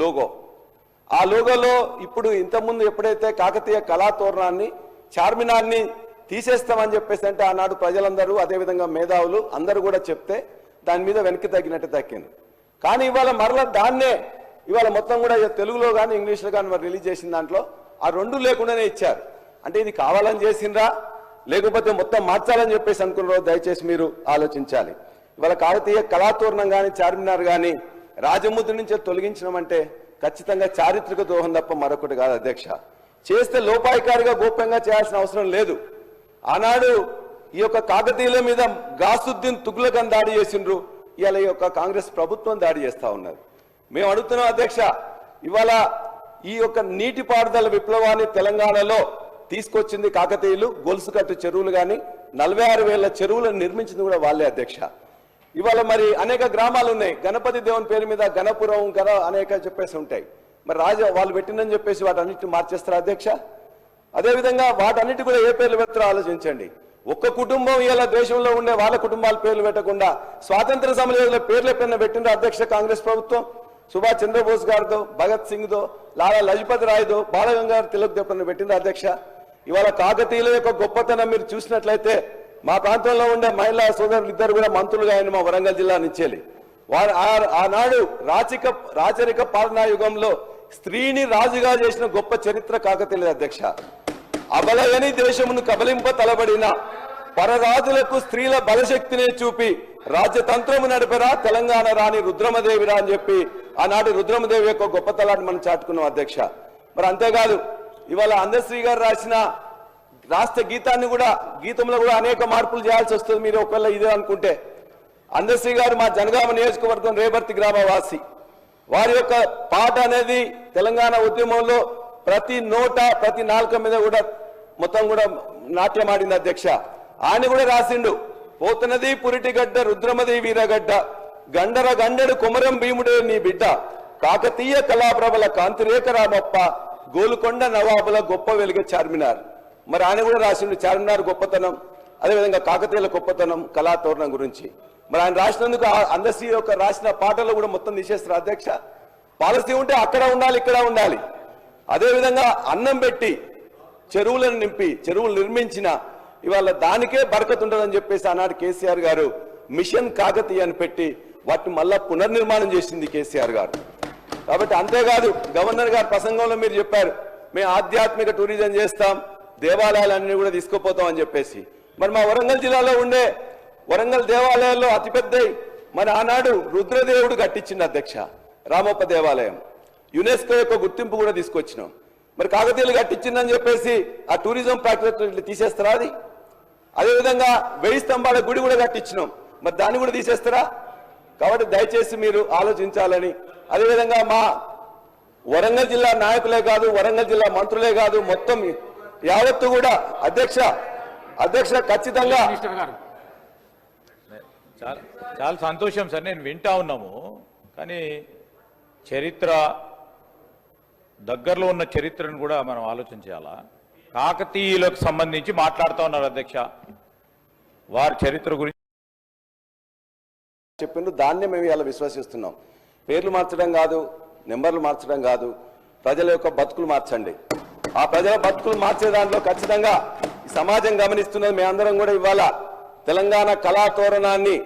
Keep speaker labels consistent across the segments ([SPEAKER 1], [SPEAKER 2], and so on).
[SPEAKER 1] Logo. ఆ లోగోలో ఇప్పుడు ఇంతకుముందు ఎప్పుడైతే కాకతీయ కళాతోరణాన్ని చార్మినార్ని తీసేస్తామని చెప్పేసి అంటే ఆనాడు ప్రజలందరూ అదేవిధంగా మేధావులు అందరూ కూడా చెప్తే దాని మీద వెనక్కి తగ్గినట్టు తగ్గింది. కానీ ఇవాళ మరలా దాన్నే ఇవాళ మొత్తం కూడా తెలుగులో కానీ ఇంగ్లీష్లో కానీ మరి రిలీజ్ చేసిన దాంట్లో ఆ రెండు లేకుండానే ఇచ్చారు. అంటే ఇది కావాలని చేసిండ్రా లేకపోతే మొత్తం మార్చాలని చెప్పేసి అనుకున్నారో దయచేసి మీరు ఆలోచించాలి. ఇవాళ కాకతీయ కళాతూర్ణం కానీ చార్మినార్ కానీ రాజముద్ర నుంచి తొలగించడం అంటే ఖచ్చితంగా చారిత్రక దోహం తప్ప మరొకటి కాదు అధ్యక్ష. చేస్తే లోపాయికారిగా గోప్యంగా చేయాల్సిన అవసరం లేదు. ఆనాడు ఈ యొక్క కాకతీయుల మీద గాసుద్దీన్ తుగ్లకన్ దాడి చేసిండ్రు. ఇవాళ ఈ యొక్క కాంగ్రెస్ ప్రభుత్వం దాడి చేస్తా ఉన్నది మేము అడుగుతున్నాం అధ్యక్ష ఇవాళ ఈ యొక్క నీటిపారుదల విప్లవాన్ని తెలంగాణలో తీసుకొచ్చింది కాకతీయులు. గొలుసు కట్టు చెరువులు కానీ నలభై ఆరు వేల చెరువులను నిర్మించింది కూడా వాళ్ళే అధ్యక్ష. ఇవాళ మరి అనేక గ్రామాలు ఉన్నాయి. గణపతి దేవుని పేరు మీద గణపురం కదా అనేక చెప్పేసి ఉంటాయి. మరి రాజ వాళ్ళు పెట్టిందని చెప్పేసి వాటన్నిటిని మార్చేస్తారు అధ్యక్ష? అదేవిధంగా వాటన్నిటి కూడా ఏ పేర్లు పెడతారో ఆలోచించండి. ఒక్క కుటుంబం ఇలా దేశంలో ఉండే వాళ్ళ కుటుంబాల పేర్లు పెట్టకుండా స్వాతంత్ర సమయంలో పేర్లు ఎప్పుడైనా పెట్టిండ్రు అధ్యక్ష కాంగ్రెస్ ప్రభుత్వం? సుభాష్ చంద్రబోస్ గారితో భగత్ సింగ్ దో లాలా లజపతి రాయ్తో బాలగంగాధర్ తిలక్ ఎప్పుడైనా పెట్టిండ్రు అధ్యక్ష? ఇవాళ కాకతీయుల యొక్క గొప్పతనం మీరు చూసినట్లయితే మా ప్రాంతంలో ఉండే మహిళా సోదరులు ఇద్దరు కూడా మంత్రులుగా ఆయన మా వరంగల్ జిల్లా నుంచేలి వారు ఆ- ఆనాడు రాచిక రాచరిక పాలనా యుగంలో స్త్రీని రాజుగా చేసిన గొప్ప చరిత్ర కాకతీయుల అధ్యక్ష. అబలయని దేశమును కబలింప తలబడిన పరరాజులకు స్త్రీల బలశక్తిని చూపి రాజ్యతంత్రము నడిపరా తెలంగాణ రాణి రుద్రమదేవిరా అని చెప్పి ఆనాడు రుద్రమదేవి యొక్క గొప్పతలాన్ని మనం చాటుకున్నాం అధ్యక్ష. మరి అంతేకాదు ఇవాళ అందశ్రీ గారు రాసిన రాష్ట్ర గీతాన్ని కూడా గీతంలో కూడా అనేక మార్పులు చేయాల్సి వస్తుంది మీరు ఒకవేళ ఇదే అనుకుంటే. అందశ్రీ గారు మా జనగామ నియోజకవర్గం రేపర్తి గ్రామవాసి. వారి యొక్క పాట అనేది తెలంగాణ ఉద్యమంలో ప్రతి నోట ప్రతి నాలుక మీద కూడా మొత్తం కూడా నాట్యం ఆడింది అధ్యక్ష. ఆయన కూడా రాసిండు పోతున్నది పురిటిగడ్డ రుద్రమది వీరగడ్డ గండర గండెడు కుమరం భీముడే నీ బిడ్డ కాకతీయ కళాప్రభల కాంతిరేఖ రామప్ప గోలుకొండ నవాబుల గొప్ప వెలుగ చార్మినార్. మరి ఆయన కూడా రాసిండు చార్మినార్ గొప్పతనం అదేవిధంగా కాకతీయుల గొప్పతనం కళాతోరణం గురించి. మరి ఆయన రాసినందుకు అందసి అందశ్రీ యొక్క రాసిన పాటలు కూడా మొత్తం తీసేస్తారు అధ్యక్ష. పాలసీ ఉంటే అక్కడ ఉండాలి ఇక్కడ ఉండాలి. అదేవిధంగా అన్నం పెట్టి చెరువులను నింపి చెరువులు నిర్మించిన ఇవాళ దానికే బరకత్ ఉండదని చెప్పేసి ఆనాడు కేసీఆర్ గారు మిషన్ కాకతీయ అని పెట్టి వాటిని మళ్ళా పునర్నిర్మాణం చేసింది కేసీఆర్ గారు. కాబట్టి అంతేకాదు గవర్నర్ గారు ప్రసంగంలో మీరు చెప్పారు మేము ఆధ్యాత్మిక టూరిజం చేస్తాం దేవాలయాలన్నీ కూడా తీసుకుపోతాం అని చెప్పేసి. మరి మా వరంగల్ జిల్లాలో ఉండే వరంగల్ దేవాలయాల్లో అతిపెద్ద మరి ఆనాడు రుద్రదేవుడు కట్టించింది అధ్యక్ష రామప్ప దేవాలయం. యునెస్కో యొక్క గుర్తింపు కూడా తీసుకొచ్చినాం. మరి కాకతీయులు కట్టించిందని చెప్పేసి ఆ టూరిజం ప్రాక్టీస్ తీసేస్తారా అది? అదేవిధంగా వెయ్యి స్తంభాల గుడి కూడా కట్టించినాం. మరి దాన్ని కూడా తీసేస్తారా? కాబట్టి దయచేసి మీరు ఆలోచించాలని. అదేవిధంగా మా వరంగల్ జిల్లా నాయకులే కాదు వరంగల్ జిల్లా మంత్రులే కాదు మొత్తం యావత్తు కూడా అధ్యక్ష అధ్యక్ష ఖచ్చితంగా
[SPEAKER 2] మినిస్టర్ గారు.
[SPEAKER 3] చాలా చాలా సంతోషం సార్ నేను వింటా ఉన్నాము. కానీ చరిత్ర దగ్గరలో ఉన్న చరిత్రను కూడా మనం ఆలోచన చేయాలా? కాకతీయులకు సంబంధించి మాట్లాడుతూ ఉన్నారు అధ్యక్ష. వారి చరిత్ర గురించి
[SPEAKER 1] చెప్పిండ్రు దాన్నే మేము ఇలా విశ్వసిస్తున్నాం. పేర్లు మార్చడం కాదు నెంబర్లు మార్చడం కాదు. ప్రజల యొక్క బతుకులు మార్చండి. ఆ ప్రజల బతుకులు మార్చే దాంట్లో ఖచ్చితంగా సమాజం గమనిస్తున్నది మేమందరం కూడా ఇవాళ తెలంగాణ కళా తోరణాన్ని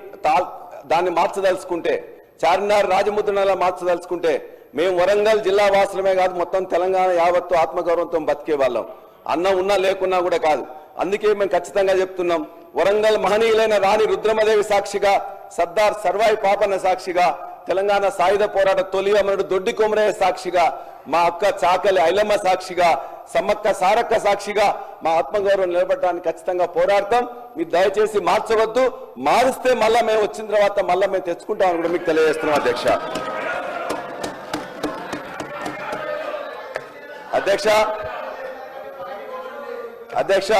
[SPEAKER 1] దాన్ని మార్చదలుచుకుంటే చార్మినార్ రాజముద్రలా మార్చదలుచుకుంటే మేము వరంగల్ జిల్లా వాసులమే కాదు మొత్తం తెలంగాణ యావత్తు ఆత్మగౌరవంతో బతికే వాళ్ళం. అన్నం ఉన్నా లేకున్నా కూడా కాదు. అందుకే మేము ఖచ్చితంగా చెప్తున్నాం వరంగల్ మహనీయులైన రాణి రుద్రమదేవి సాక్షిగా సర్దార్ సర్వాయి పాపన్న సాక్షిగా తెలంగాణ సాయుధ పోరాట తొలి అమరుడు దొడ్డి కొమరయ్య సాక్షిగా మా అక్క చాకలి ఐలమ్మ సాక్షిగా సమ్మక్క సారక్క సాక్షిగా మా ఆత్మగౌరవం నిలబడడానికి ఖచ్చితంగా పోరాడతాం. మీరు దయచేసి మార్చవద్దు. మారిస్తే మళ్ళా మేము వచ్చిన తర్వాత మళ్ళా మేము తెచ్చుకుంటామని కూడా మీకు తెలియజేస్తున్నాం అధ్యక్ష. అధ్యక్ష. అధ్యక్ష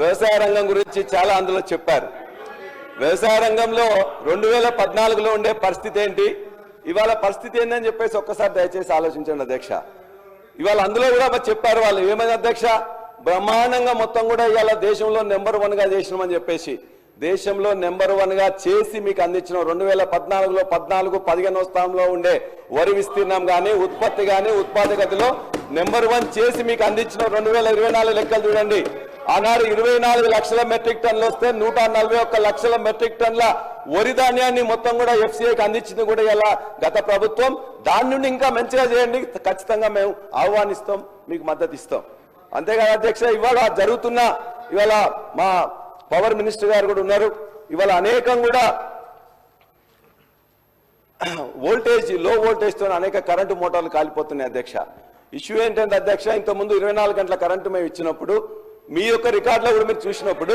[SPEAKER 1] వ్యవసాయ రంగం గురించి చాలా అందులో చెప్పారు. వ్యవసాయ రంగంలో రెండు వేల పద్నాలుగులో ఉండే పరిస్థితి ఏంటి? ఇవాళ పరిస్థితి ఏంటని చెప్పేసి ఒక్కసారి దయచేసి ఆలోచించండి అధ్యక్ష. ఇవాళ అందులో కూడా మరి చెప్పారు వాళ్ళు. ఏమైంది అధ్యక్ష? బ్రహ్మాండంగా మొత్తం కూడా ఇవాళ దేశంలో నెంబర్ వన్గా చేసినామని చెప్పేసి. దేశంలో నెంబర్ వన్గా చేసి మీకు అందించిన. రెండు వేల పద్నాలుగులో పద్నాలుగు పదిహేనో స్థానంలో ఉండే వరి విస్తీర్ణం కానీ ఉత్పత్తి కానీ ఉత్పాదకతలో నెంబర్ వన్ చేసి మీకు అందించిన. రెండు వేల ఇరవై నాలుగు లెక్కలు చూడండి. ఆనాడు ఇరవై నాలుగు లక్షల మెట్రిక్ టన్నులు వస్తే నూట నలభై ఒక్క లక్షల మెట్రిక్ టన్నుల వరి ధాన్యాన్ని మొత్తం కూడా ఎఫ్సీఐకి అందించింది కూడా ఇలా గత ప్రభుత్వం. దాని నుండి ఇంకా మంచిగా చేయండి. ఖచ్చితంగా మేము ఆహ్వానిస్తాం మీకు మద్దతు ఇస్తాం. అంతేకాదు అధ్యక్ష ఇవాళ జరుగుతున్న ఇవాళ మా పవర్ మినిస్టర్ గారు కూడా ఉన్నారు. ఇవాళ అనేకం కూడా వోల్టేజ్లో వోల్టేజ్తో అనేక కరెంటు మోటార్లు కాలిపోతున్నాయి అధ్యక్ష. ఇష్యూ ఏంటంటే అధ్యక్ష ఇంత ముందు ఇరవై నాలుగు గంటల కరెంటు మేము ఇచ్చినప్పుడు మీ యొక్క రికార్డులో కూడా మీరు చూసినప్పుడు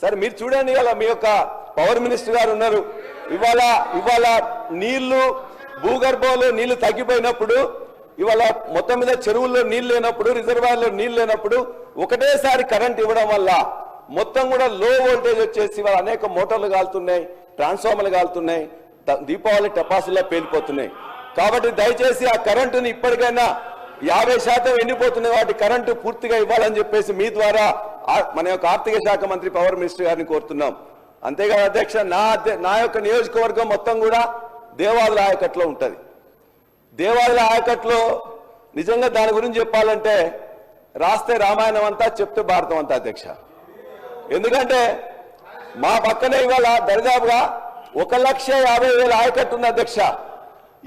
[SPEAKER 1] సరే మీరు చూడండి ఇవాళ మీ యొక్క పవర్ మినిస్టర్ గారు ఉన్నారు. ఇవాళ ఇవాళ నీళ్ళు భూగర్భంలో నీళ్ళు తగ్గిపోయినప్పుడు ఇవాళ మొత్తం మీద చెరువుల్లో నీళ్ళు లేనప్పుడు రిజర్వాయర్లో నీళ్ళు లేనప్పుడు ఒకటేసారి కరెంట్ ఇవ్వడం వల్ల మొత్తం కూడా లో వోల్టేజ్ వచ్చేసి ఇవాళ అనేక మోటార్లు కాలుతున్నాయి ట్రాన్స్ఫార్మర్లు కాలుతున్నాయి దీపావళి టపాసుల్లో పేలిపోతున్నాయి. కాబట్టి దయచేసి ఆ కరెంటుని ఇప్పటికైనా యాభై శాతం ఎండిపోతున్న వాటి కరెంటు పూర్తిగా ఇవ్వాలని చెప్పేసి మీ ద్వారా మన యొక్క ఆర్థిక శాఖ మంత్రి పవర్ మినిస్టర్ గారిని కోరుతున్నాం. అంతేకాదు అధ్యక్ష నా నా యొక్క నియోజకవర్గం మొత్తం కూడా దేవాదుల ఆయకట్లో ఉంటుంది. దేవాదుల ఆయకట్లో నిజంగా దాని గురించి చెప్పాలంటే రాస్తే రామాయణం అంతా చెప్తే భారతం అంతా అధ్యక్ష. ఎందుకంటే మా పక్కనే ఇవాళ దరిదాపుగా ఒక లక్ష యాభై వేల ఆయకట్టు ఉంది అధ్యక్ష.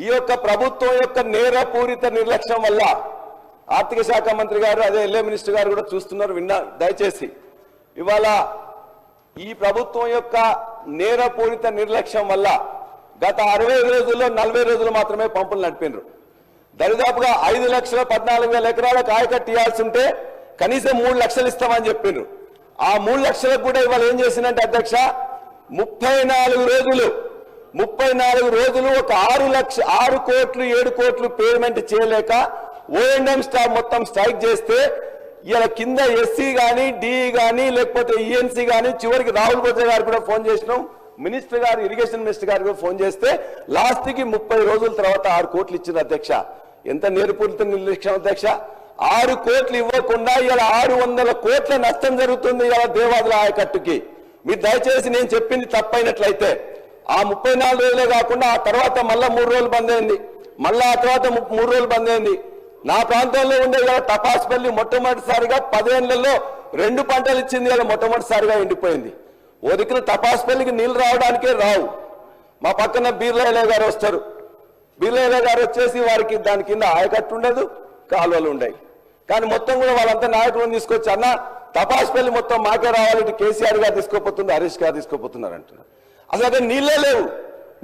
[SPEAKER 1] ఈ యొక్క ప్రభుత్వం యొక్క నేరపూరిత నిర్లక్ష్యం వల్ల ఆర్థిక శాఖ మంత్రి గారు అదే ఎల్ఏ మినిస్టర్ గారు కూడా చూస్తున్నారు విన్నా దయచేసి. ఇవాళ ఈ ప్రభుత్వం యొక్క నేరపూరిత నిర్లక్ష్యం వల్ల గత అరవై రోజుల్లో నలభై రోజులు మాత్రమే పంపులు నడిపినారు. దరిదాపుగా ఐదు లక్షల పద్నాలుగు వేల ఎకరాల ఆయకట్టు ఇవ్వాల్సి ఉంటే కనీసం మూడు లక్షలు ఇస్తామని చెప్పిండ్రు ఆ మూడు లక్షలకు కూడా ఇవాళ ఏం చేసిందంటే అధ్యక్ష ముప్పై నాలుగు రోజులు ముప్పై నాలుగు రోజులు ఒక ఆరు లక్ష ఆరు కోట్లు ఏడు కోట్లు పేమెంట్ చేయలేక ఓఎండ్ఎం స్టాఫ్ మొత్తం స్ట్రైక్ చేస్తే ఇలా కింద ఎస్సీ కానీ డిఈ కానీ లేకపోతే ఈఎన్సీ కానీ చివరికి రాహుల్ బొజ్జ గారు కూడా ఫోన్ చేసినాం. మినిస్టర్ గారు ఇరిగేషన్ మినిస్టర్ గారు కూడా ఫోన్ చేస్తే లాస్ట్కి ముప్పై రోజుల తర్వాత ఆరు కోట్లు ఇచ్చింది అధ్యక్ష. ఎంత నేర్పూరిత నిర్లక్ష్యం అధ్యక్ష? ఆరు కోట్లు ఇవ్వకుండా ఇలా ఆరు వందల కోట్ల నష్టం జరుగుతుంది ఇలా దేవాదుల ఆయకట్టుకి. మీరు దయచేసి నేను చెప్పింది తప్పైనట్లయితే ఆ ముప్పై నాలుగు రోజులే కాకుండా ఆ తర్వాత మళ్ళా మూడు రోజులు బంద్ అయింది. మళ్ళా ఆ తర్వాత మూడు రోజులు బంద్ అయింది. నా ప్రాంతంలో ఉండే కదా తపాసుపల్లి మొట్టమొదటిసారిగా పదేళ్ళలో రెండు పంటలు ఇచ్చింది కదా మొట్టమొదటిసారిగా ఎండిపోయింది. ఒదికిన దిక్కున తపాసుపల్లికి నీళ్ళు రావడానికే రావు. మా పక్కన బీర్లయ్య గారు వస్తారు. బీర్లయ్య గారు వచ్చేసి వారికి దాని కింద ఆయకట్టు ఉండదు కాలువలు ఉండయి. కానీ మొత్తం కూడా వాళ్ళంతా నాయకులను తీసుకొచ్చి అన్న తపాసుపల్లి మొత్తం మాకే రావాలి కేసీఆర్ గారు తీసుకోపోతుంది హరీష్ గారు తీసుకోపోతున్నారు అంటున్నారు. అసలు అక్కడ నీళ్ళే లేవు.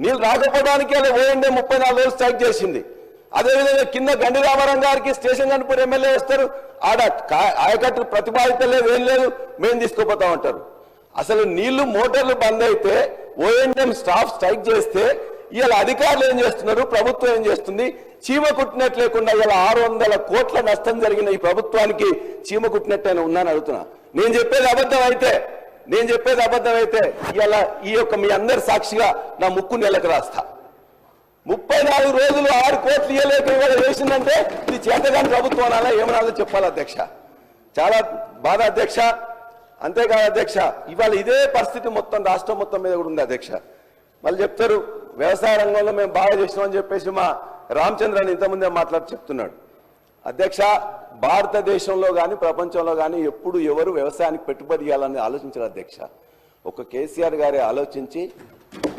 [SPEAKER 1] నీళ్ళు రాకపోవడానికి అలా ఓఎండే ముప్పై నాలుగు రోజులు స్ట్రైక్ చేసింది. అదేవిధంగా కింద గండి రామారావు గారికి స్టేషన్ కనుపూర్ ఎమ్మెల్యే వస్తారు. ఆడ ఆయకట్టు ప్రతిపాదిత లేదు ఏం లేదు మేము తీసుకుపోతా ఉంటారు అసలు నీళ్ళు మోటార్లు బంద్ అయితే ఓఎన్ఎం స్టాఫ్ స్ట్రైక్ చేస్తే ఇవాళ అధికారులు ఏం చేస్తున్నారు? ప్రభుత్వం ఏం చేస్తుంది? చీమ కుట్టినట్టు లేకుండా ఇలా ఆరు వందల కోట్ల నష్టం జరిగిన ఈ ప్రభుత్వానికి చీమ కుట్టినట్టయినా ఉందని అడుగుతున్నా. నేను చెప్పేది అబద్ధం అయితే నేను చెప్పేది అబద్ధం అయితే ఇలా ఈ యొక్క మీ అందరి సాక్షిగా నా ముక్కు నెలకు రాస్తా. ముప్పై నాలుగు రోజులు ఆరు కోట్లు ఇవ్వలేక ఇవాళ వేసిందంటే ఇది చేతగాని ప్రభుత్వం అనాలా ఏమనాలో చెప్పాలి అధ్యక్ష? చాలా బాధ అధ్యక్ష అంతేకాదు అధ్యక్ష ఇవాళ ఇదే పరిస్థితి మొత్తం రాష్ట్రం మొత్తం మీద కూడా ఉంది అధ్యక్ష. మళ్ళీ చెప్తారు వ్యవసాయ రంగంలో మేము బాగా చేసినామని చెప్పేసి మా రామచంద్రన్ ఇంతకుముందే మాట్లాడి చెప్తున్నాడు. అధ్యక్ష భారతదేశంలో కానీ ప్రపంచంలో కానీ ఎప్పుడు ఎవరు వ్యవసాయానికి పెట్టుబడి ఇవ్వాలని ఆలోచించారు అధ్యక్ష. ఒక కేసీఆర్ గారే ఆలోచించి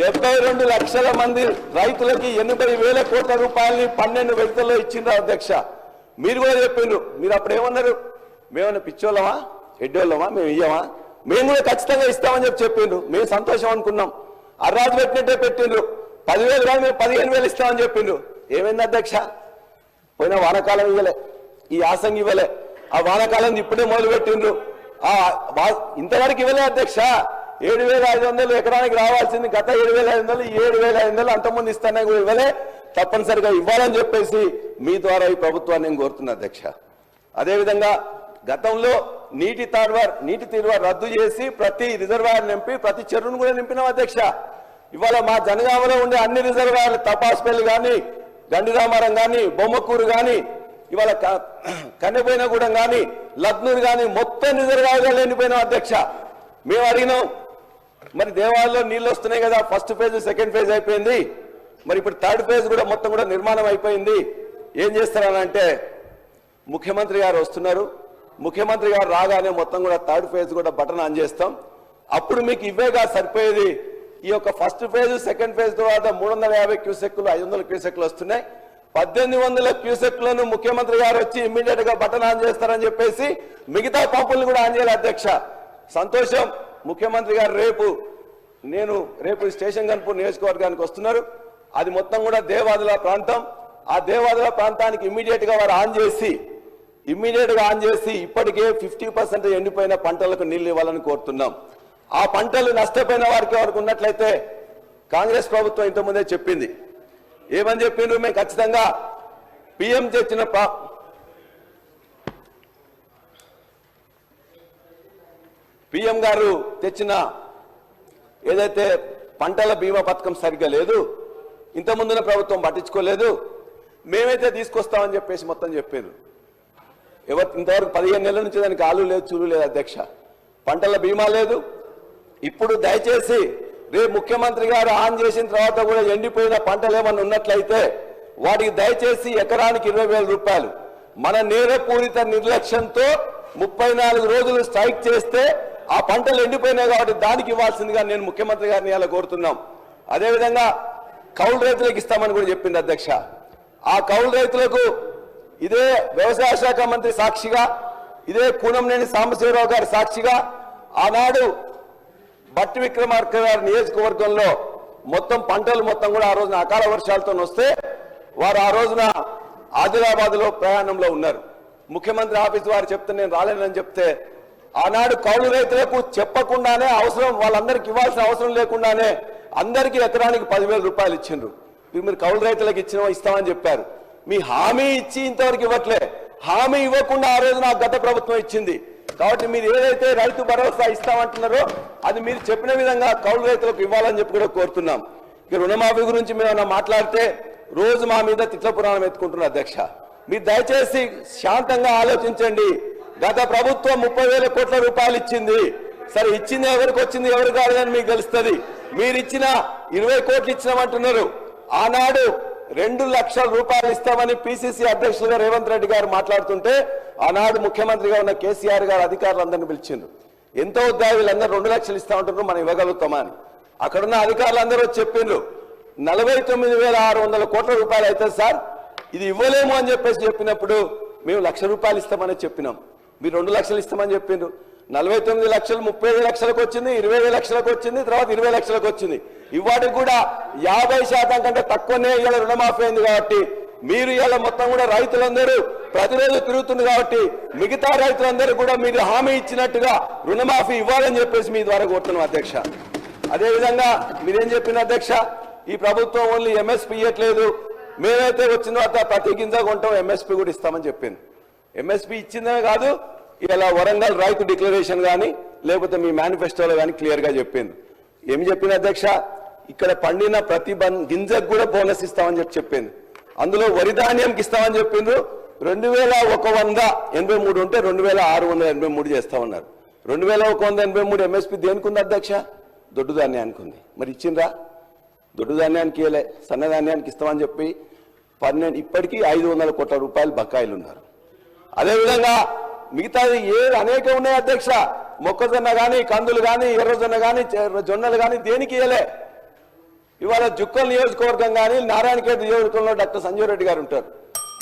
[SPEAKER 1] డెబ్బై రెండు లక్షల మంది రైతులకి ఎనభై వేల కోట్ల రూపాయలని పన్నెండు విడతల్లో ఇచ్చిండ్రు అధ్యక్ష. మీరు కూడా చెప్పిండ్రు. మీరు అప్పుడు ఏమన్నారు? మేమన్నా పిచ్చోళ్ళమా? ఎడ్డోళ్ళమా మేము ఇయ్యమా? మేము కూడా ఖచ్చితంగా ఇస్తామని చెప్పి చెప్పిండ్రు. మేము సంతోషం అనుకున్నాం. అర్రాజు పెట్టినట్టే పెట్టిండ్రు. పదివేలు కానీ మేము పదిహేను వేలు ఇస్తామని చెప్పిండ్రు. ఏమైంది అధ్యక్ష? పోయిన వానకాలం ఇవ్వలే. ఈ యాసంగి ఇవ్వలే. ఆ వానకాలం ఇప్పుడే మొదలు పెట్టిండ్రు ఆ ఇంతవరకు ఇవ్వలే అధ్యక్ష. ఏడు వేల ఐదు వందలు ఎకరానికి రావాల్సింది గత ఏడు వేల ఐదు వందలు ఏడు వేల ఐదు వందలు అంతకుముందు ఇస్తానే కూడా ఇవ్వలే. తప్పనిసరిగా ఇవ్వాలని చెప్పేసి మీ ద్వారా ఈ ప్రభుత్వాన్ని నేను కోరుతున్నా అధ్యక్ష. అదేవిధంగా గతంలో నీటి తార్వార్ నీటి తీర్వార్ రద్దు చేసి ప్రతి రిజర్వాయర్ నింపి ప్రతి చెరువును కూడా నింపినాం అధ్యక్ష. ఇవాళ మా జనగామలో ఉండే అన్ని రిజర్వాయర్లు తపాస్పల్లి కానీ గండిరామారం కానీ బొమ్మకూరు కానీ ఇవాళ కన్నెపోయినగూడెం కానీ లగ్నూరు కానీ మొత్తం రిజర్వాయర్గా లేనిపోయినాం అధ్యక్ష. మేము అడిగినాం మరి దేవాలయంలో నీళ్ళు వస్తున్నాయి కదా ఫస్ట్ ఫేజ్ సెకండ్ ఫేజ్ అయిపోయింది. మరి ఇప్పుడు థర్డ్ ఫేజ్ కూడా మొత్తం కూడా నిర్మాణం అయిపోయింది. ఏం చేస్తారనంటే ముఖ్యమంత్రి గారు వస్తున్నారు. ముఖ్యమంత్రి గారు రాగానే మొత్తం కూడా థర్డ్ ఫేజ్ కూడా బటన్ ఆన్ చేస్తాం. అప్పుడు మీకు ఇవేగా సరిపోయేది? ఈ యొక్క ఫస్ట్ ఫేజ్ సెకండ్ ఫేజ్ తర్వాత మూడు వందల యాభై క్యూసెక్లు ఐదు వందల క్యూసెక్లు వస్తున్నాయి. పద్దెనిమిది వందల క్యూసెక్లను ముఖ్యమంత్రి గారు వచ్చి ఇమ్మీడియట్గా బటన్ ఆన్ చేస్తారని చెప్పేసి మిగతా పంపులను కూడా ఆన్ చేయాలి అధ్యక్ష. సంతోషం. ముఖ్యమంత్రి గారు రేపు నేను రేపు స్టేషన్ గన్పూర్ నియోజకవర్గానికి వస్తున్నారు. అది మొత్తం కూడా దేవాదుల ప్రాంతం. ఆ దేవాదుల ప్రాంతానికి ఇమ్మీడియట్గా వారు ఆన్ చేసి ఇమ్మీడియట్గా ఆన్ చేసి ఇప్పటికే ఫిఫ్టీ పర్సెంట్ ఎండిపోయిన పంటలకు నీళ్ళు ఇవ్వాలని కోరుతున్నాం. ఆ పంటలు నష్టపోయిన వారికి వరకు ఉన్నట్లయితే కాంగ్రెస్ ప్రభుత్వం ఇంతకుముందే చెప్పింది. ఏమని చెప్పిండ్రు? మేము ఖచ్చితంగా పిఎం తెచ్చిన పిఎం గారు తెచ్చిన ఏదైతే పంటల బీమా పథకం సరిగ్గా లేదు ఇంత ముందున ప్రభుత్వం పట్టించుకోలేదు మేమైతే తీసుకొస్తామని చెప్పేసి మొత్తం చెప్పారు ఎవరు ఇంతవరకు పదిహేను నెలల నుంచి దానికి ఆలు లేదు చూలు లేదు అధ్యక్ష. పంటల బీమా లేదు ఇప్పుడు దయచేసి రేపు ముఖ్యమంత్రి గారు ఆన్ చేసిన తర్వాత కూడా ఎండిపోయిన పంటలు ఏమన్నా ఉన్నట్లయితే వాటికి దయచేసి ఎకరానికి ఇరవై వేల రూపాయలు. మన నేరపూరిత నిర్లక్ష్యంతో ముప్పై నాలుగు రోజులు స్ట్రైక్ చేస్తే ఆ పంటలు ఎండిపోయినాయి కాబట్టి దానికి ఇవ్వాల్సిందిగా నేను ముఖ్యమంత్రి గారిని ఇలా కోరుతున్నాం. అదేవిధంగా కౌలు రైతులకు ఇస్తామని కూడా చెప్పింది అధ్యక్ష. ఆ కౌలు రైతులకు ఇదే వ్యవసాయ శాఖ మంత్రి సాక్షిగా ఇదే కూనంనేని సాంబశివరావు గారి సాక్షిగా ఆనాడు భట్టి విక్రమార్క గారి నియోజకవర్గంలో మొత్తం పంటలు మొత్తం కూడా ఆ రోజున అకాల వర్షాలతో వస్తే వారు ఆ రోజున ఆదిలాబాద్లో ప్రయాణంలో ఉన్నారు. ముఖ్యమంత్రి ఆఫీస్ వారు చెప్తే నేను రాలేనని చెప్తే ఆనాడు కౌలు రైతులకు చెప్పకుండానే అవసరం వాళ్ళందరికీ ఇవ్వాల్సిన అవసరం లేకుండానే అందరికీ ఎకరానికి పదివేల రూపాయలు ఇచ్చిండ్రు. మీరు కౌలు రైతులకు ఇచ్చిన ఇస్తామని చెప్పారు. మీ హామీ ఇచ్చి ఇంతవరకు ఇవ్వట్లే. హామీ ఇవ్వకుండా ఆ రోజు నాకు గత ప్రభుత్వం ఇచ్చింది. కాబట్టి మీరు ఏదైతే రైతు భరోసా ఇస్తామంటున్నారో అది మీరు చెప్పిన విధంగా కౌలు రైతులకు ఇవ్వాలని చెప్పి కూడా కోరుతున్నాం. ఇక రుణమాఫీ గురించి మేము మాట్లాడితే రోజు మా మీద తిట్ల పురాణం ఎత్తుకుంటున్నారు అధ్యక్ష. మీరు దయచేసి శాంతంగా ఆలోచించండి. గత ప్రభుత్వం ముప్పై వేల కోట్ల రూపాయలు ఇచ్చింది. సరే ఇచ్చింది ఎవరికి వచ్చింది ఎవరు కాదని మీకు తెలుస్తుంది. మీరు ఇచ్చిన ఇరవై కోట్లు ఇచ్చినామంటున్నారు. ఆనాడు రెండు లక్షల రూపాయలు ఇస్తామని పిసిసి అధ్యక్షులుగా రేవంత్ రెడ్డి గారు మాట్లాడుతుంటే ఆనాడు ముఖ్యమంత్రిగా ఉన్న కేసీఆర్ గారు అధికారులందరినీ పిలిచిండ్రు. ఎంతో వద్దా వీళ్ళందరూ రెండు లక్షలు ఇస్తా ఉంటున్నారు మనం ఇవ్వగలుగుతామా అని. అక్కడున్న అధికారులందరూ వచ్చి చెప్పిండ్రు నలభై తొమ్మిది వేల ఆరు వందల కోట్ల రూపాయలు అయితే సార్ ఇది ఇవ్వలేము అని చెప్పేసి చెప్పినప్పుడు మేము లక్ష రూపాయలు ఇస్తామని చెప్పినాం. మీరు రెండు లక్షలు ఇస్తామని చెప్పిండ్రు. నలభై తొమ్మిది లక్షలు ముప్పై ఐదు లక్షలకు వచ్చింది ఇరవై ఐదు లక్షలకు వచ్చింది తర్వాత ఇరవై లక్షలకు వచ్చింది. ఇవాటికి కూడా యాభై శాతం కంటే తక్కువనే ఇవాళ రుణమాఫీ అయింది కాబట్టి మీరు ఇవాళ మొత్తం కూడా రైతులందరూ ప్రతిరోజు తిరుగుతుంది కాబట్టి మిగతా రైతులందరూ కూడా మీరు హామీ ఇచ్చినట్టుగా రుణమాఫీ ఇవ్వాలని చెప్పేసి మీ ద్వారా కోరుతున్నాం అధ్యక్ష. అదేవిధంగా మీరేం చెప్పిన అధ్యక్ష ఈ ప్రభుత్వం ఓన్లీ ఎంఎస్పీ ఇవ్వట్లేదు మేమైతే వచ్చిన తర్వాత ప్రతి గింజ కొంటాం ఎంఎస్పీ కూడా ఇస్తామని చెప్పింది. ఎంఎస్పీ ఇచ్చిందనే కాదు ఇలా వరంగల్ రైతు డిక్లరేషన్ కానీ లేకపోతే మీ మేనిఫెస్టోలో కానీ క్లియర్గా చెప్పింది. ఏమి చెప్పింది అధ్యక్ష? ఇక్కడ పండిన ప్రతి గింజకు కూడా బోనస్ ఇస్తామని చెప్పి చెప్పింది. అందులో వరి ధాన్యంకి ఇస్తామని చెప్పిండ్రు. రెండు వేల ఒక వంద ఎనభై మూడు ఉంటే రెండు వేల ఆరు వందల ఎనభై మూడు చేస్తామన్నారు. రెండు వేల ఒక వంద ఎనభై మూడు ఎంఎస్పీ దేనికి ఉంది అధ్యక్ష? దొడ్డు ధాన్యానికి ఉంది మరి ఇచ్చిండ్రా? దొడ్డు ధాన్యానికి ఇవ్వలే సన్న ధాన్యానికి ఇస్తామని చెప్పి పన్నెండు ఇప్పటికీ ఐదు వందల కోట్ల రూపాయలు బకాయిలు ఉన్నారు. అదేవిధంగా మిగతాది ఏ అనేక ఉన్నాయి అధ్యక్ష. మొక్కజొన్న కానీ కందులు కానీ ఎర్రజొన్న కానీ జొన్నలు కానీ దేనికి ఇవ్వలే ఇవాళ జుక్కల్ నియోజకవర్గం కానీ నారాయణఖేడ్ నియోజకవర్గంలో డాక్టర్ సంజయ్ రెడ్డి గారు ఉంటారు.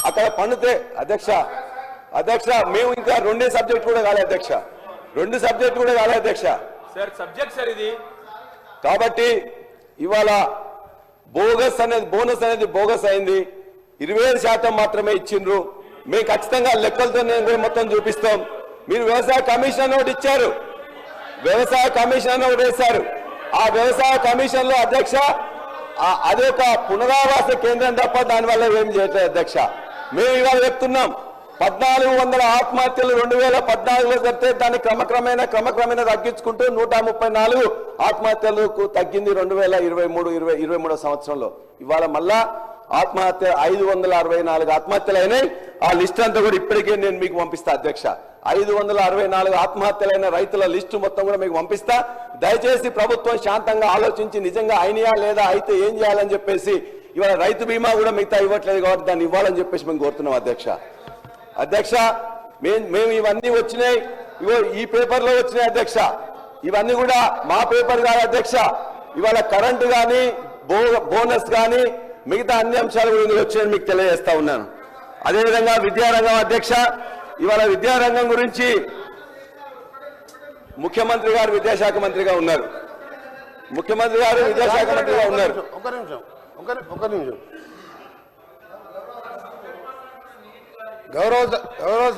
[SPEAKER 1] అక్కడ పండితే అధ్యక్ష అధ్యక్ష మేము ఇంకా రెండే సబ్జెక్ట్ కూడా కాలే అధ్యక్ష. రెండు సబ్జెక్ట్ కూడా కాలే అధ్యక్ష.
[SPEAKER 2] సార్ సబ్జెక్ట్ సార్ ఇది.
[SPEAKER 1] కాబట్టి ఇవాళ బోగస్ అనేది బోనస్ అనేది బోగస్ అయింది. ఇరవై శాతం మాత్రమే ఇచ్చిండ్రు. మేము ఖచ్చితంగా లెక్కలతో నేను మొత్తం చూపిస్తాం. మీరు వ్యవసాయ కమిషన్ ఒకటి ఇచ్చారు. వ్యవసాయ కమిషన్ ఒకటి వేశారు. ఆ వ్యవసాయ కమిషన్లో అధ్యక్ష అదొక ఒక పునరావాస కేంద్రం తప్ప దానివల్ల ఏం చేయట్లేదు అధ్యక్ష. మేము ఇవాళ చెప్తున్నాం. పద్నాలుగు వందల ఆత్మహత్యలు రెండు వేల పద్నాలుగులో జరిగితే దాన్ని క్రమక్రమేణ క్రమక్రమేణ తగ్గించుకుంటూ నూట ముప్పై నాలుగు ఆత్మహత్యలకు తగ్గింది రెండు వేల ఇరవై మూడు ఇరవై ఇరవై మూడో సంవత్సరంలో. ఇవాళ మళ్ళా ఆత్మహత్య ఐదు వందల అరవై నాలుగు ఆత్మహత్యలు అయినాయి ఆ లిస్ట్ అంతా కూడా ఇప్పటికే నేను మీకు పంపిస్తా అధ్యక్ష. ఐదు వందల అరవై నాలుగు ఆత్మహత్యలైన రైతుల లిస్టు మొత్తం కూడా మీకు పంపిస్తా. దయచేసి ప్రభుత్వం శాంతంగా ఆలోచించి నిజంగా అయినయా లేదా అయితే ఏం చేయాలని చెప్పేసి ఇవాళ రైతు బీమా కూడా మిగతా ఇవ్వట్లేదు కాబట్టి దాన్ని ఇవ్వాలని చెప్పేసి మేము కోరుతున్నాం అధ్యక్ష. అధ్యక్ష మేము మేము ఇవన్నీ వచ్చినాయి. ఇగో ఈ పేపర్లో వచ్చినాయి అధ్యక్ష. ఇవన్నీ కూడా మా పేపర్ కాదు అధ్యక్ష. ఇవాళ కరెంటు కానీ బో బోనస్ కానీ మిగతా అన్ని అంశాలు కూడా ఇందులో వచ్చాయని మీకు తెలియజేస్తా ఉన్నాను. అదేవిధంగా విద్యారంగం అధ్యక్ష ఇవాళ విద్యారంగం గురించి ముఖ్యమంత్రి గారు విద్యాశాఖ మంత్రిగా ఉన్నారు. ముఖ్యమంత్రి గారు విద్యాశాఖ మంత్రిగా ఉన్నారు.
[SPEAKER 4] ఒక నిమిషం ఒక నిమిషం. గౌరవ గౌరవ